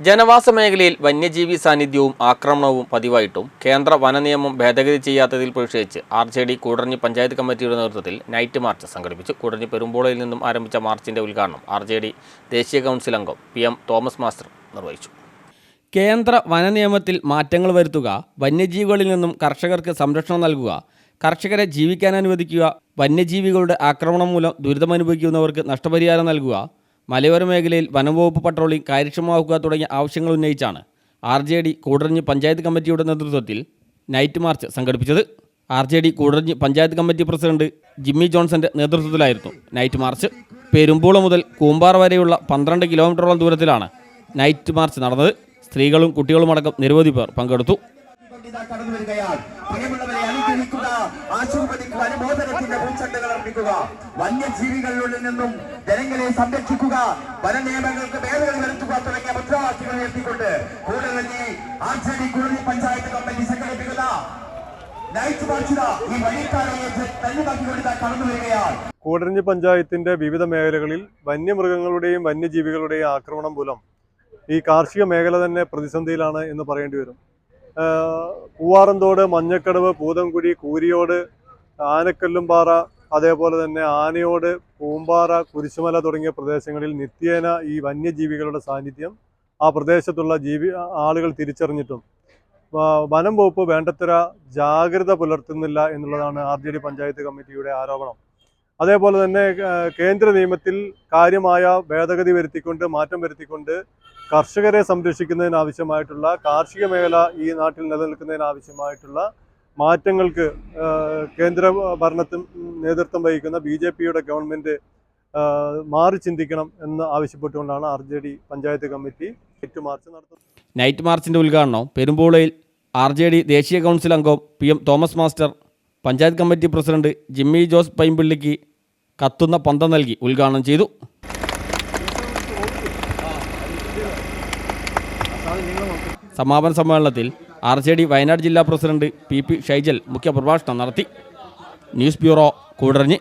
ജനവാസ മേഖലയിൽ വന്യജീവി സാന്നിധ്യവും ആക്രമണവും പതിവായിട്ടും കേന്ദ്ര വനനിയമം ഭേദഗതി ചെയ്യാത്തതിൽ പ്രതിഷേധിച്ച് R J D Koodaranji panchayat കമ്മിറ്റിയുടെ നേതൃത്വത്തിൽ നൈറ്റ് മാർച്ച് സംഘടിപ്പിച്ചു. കൂടഞ്ഞി പെരുമ്പോളയിൽ നിന്നും ആരംഭിച്ച മാർച്ചിന്റെ ഉദ്ഘാടനം ആർ ജെ ഡി ദേശീയ കൗൺസിൽ അംഗം പി എം തോമസ് മാസ്റ്റർ നിർവഹിച്ചു. കേന്ദ്ര വനനിയമത്തിൽ മാറ്റങ്ങൾ വരുത്തുക വന്യജീവികളിൽ നിന്നും കർഷകർക്ക് സംരക്ഷണം നൽകുക കർഷകരെ ജീവിക്കാൻ അനുവദിക്കുക വന്യജീവികളുടെ ആക്രമണം മൂലം ദുരിതമനുഭവിക്കുന്നവർക്ക് നഷ്ടപരിഹാരം നൽകുക മലയോര മേഖലയിൽ വനംവകുപ്പ് പട്രോളിംഗ് കാര്യക്ഷമമാക്കുക തുടങ്ങിയ ആവശ്യങ്ങൾ ഉന്നയിച്ചാണ് R J D Koodaranji panchayat കമ്മിറ്റിയുടെ നേതൃത്വത്തിൽ നൈറ്റ് മാർച്ച് സംഘടിപ്പിച്ചത്. R J D Koodaranji panchayat committee president Jimmy ജോൺസന്റെ നേതൃത്വത്തിലായിരുന്നു നൈറ്റ് മാർച്ച്. പെരുമ്പോള മുതൽ കൂമ്പാറ വരെയുള്ള പന്ത്രണ്ട് കിലോമീറ്ററോളം ദൂരത്തിലാണ് നൈറ്റ് മാർച്ച് നടന്നത്. സ്ത്രീകളും കുട്ടികളുമടക്കം നിരവധി പേർ പങ്കെടുത്ു കൊണ്ടിതാ കടന്നു വരികയാണ് പ്രിയമുള്ളവരെ അനുഗ്രഹിക്കുക ആശീർവദിക്കുക അനുമോദനത്തിന്റെ പൂച്ചണ്ടകൾ അർപ്പിക്കുക. വന്യജീവികളിൽ നിന്നും ജനങ്ങളെ സംരക്ഷിക്കുക വനനിയമങ്ങൾക്ക് ഭേദഗതി വരുത്തുക തുടങ്ങിയ മുദ്രാവാക്യങ്ങൾ ഉയർത്തിക്കൊണ്ട് കൂടുതലി R J D panchayat committee സംഘടിപ്പിക്കുന്ന നൈറ്റ് മാർച്ചിത ഈ വഴിക്കാരയെ തല്ലുമാക്കിക്കൊണ്ട് ഇതാ കടന്നു വരികയാണ് കൂടരഞ്ഞി പഞ്ചായത്തിന്റെ വിവിധ മേഖലകളിൽ വന്യമൃഗങ്ങളുടെയും വന്യജീവികളുടെയും ആക്രമണം മൂലം ഈ കാർഷിക മേഖല തന്നെ പ്രതിസന്ധിയിലാണ് എന്ന് പറയേണ്ടി വരും. പൂവാറന്തോട് മഞ്ഞക്കടവ് പൂതംകുടി കൂരിയോട് ആനക്കല്ലുംപാറ അതേപോലെ തന്നെ ആനയോട് പൂമ്പാറ കുരിശുമല തുടങ്ങിയ പ്രദേശങ്ങളിൽ നിത്യേന ഈ വന്യജീവികളുടെ സാന്നിധ്യം ആ പ്രദേശത്തുള്ള ജീവി ആളുകൾ തിരിച്ചറിഞ്ഞിട്ടും. വനം വകുപ്പ് വേണ്ടത്ര ജാഗ്രത പുലർത്തുന്നില്ല എന്നുള്ളതാണ് ആർ പഞ്ചായത്ത് കമ്മിറ്റിയുടെ ആരോപണം. അതേപോലെ തന്നെ കേന്ദ്ര നിയമത്തിൽ കാര്യമായ ഭേദഗതി വരുത്തിക്കൊണ്ട് മാറ്റം വരുത്തിക്കൊണ്ട് കർഷകരെ സംരക്ഷിക്കുന്നതിന് ആവശ്യമായിട്ടുള്ള കാർഷിക മേഖല ഈ നാട്ടിൽ നിലനിൽക്കുന്നതിന് ആവശ്യമായിട്ടുള്ള മാറ്റങ്ങൾക്ക് കേന്ദ്ര ഭരണത്തിൽ നേതൃത്വം വഹിക്കുന്ന ബി ജെ പിയുടെ ഗവൺമെന്റ് മാറി ചിന്തിക്കണം എന്ന് ആവശ്യപ്പെട്ടുകൊണ്ടാണ് R J D panchayat committee എട്ട് മാർച്ച് നടത്തുന്നത്. നൈറ്റ് മാർച്ചിന്റെ ഉദ്ഘാടനം പെരുമ്പോളയിൽ ആർ ജെ ഡി ദേശീയ കൗൺസിൽ അംഗം P M Thomas master panchayat committee president Jimmy Jose പൈമ്പിള്ളിക്ക് കത്തുന്ന പന്തം നൽകി ഉദ്ഘാടനം ചെയ്തു. സമാപന സമ്മേളനത്തിൽ ആർ ജെ ഡി വയനാട് ജില്ലാ പ്രസിഡന്റ് പി പി ഷൈജൽ മുഖ്യപ്രഭാഷണം നടത്തി. News bureau കൂടരഞ്ഞ്.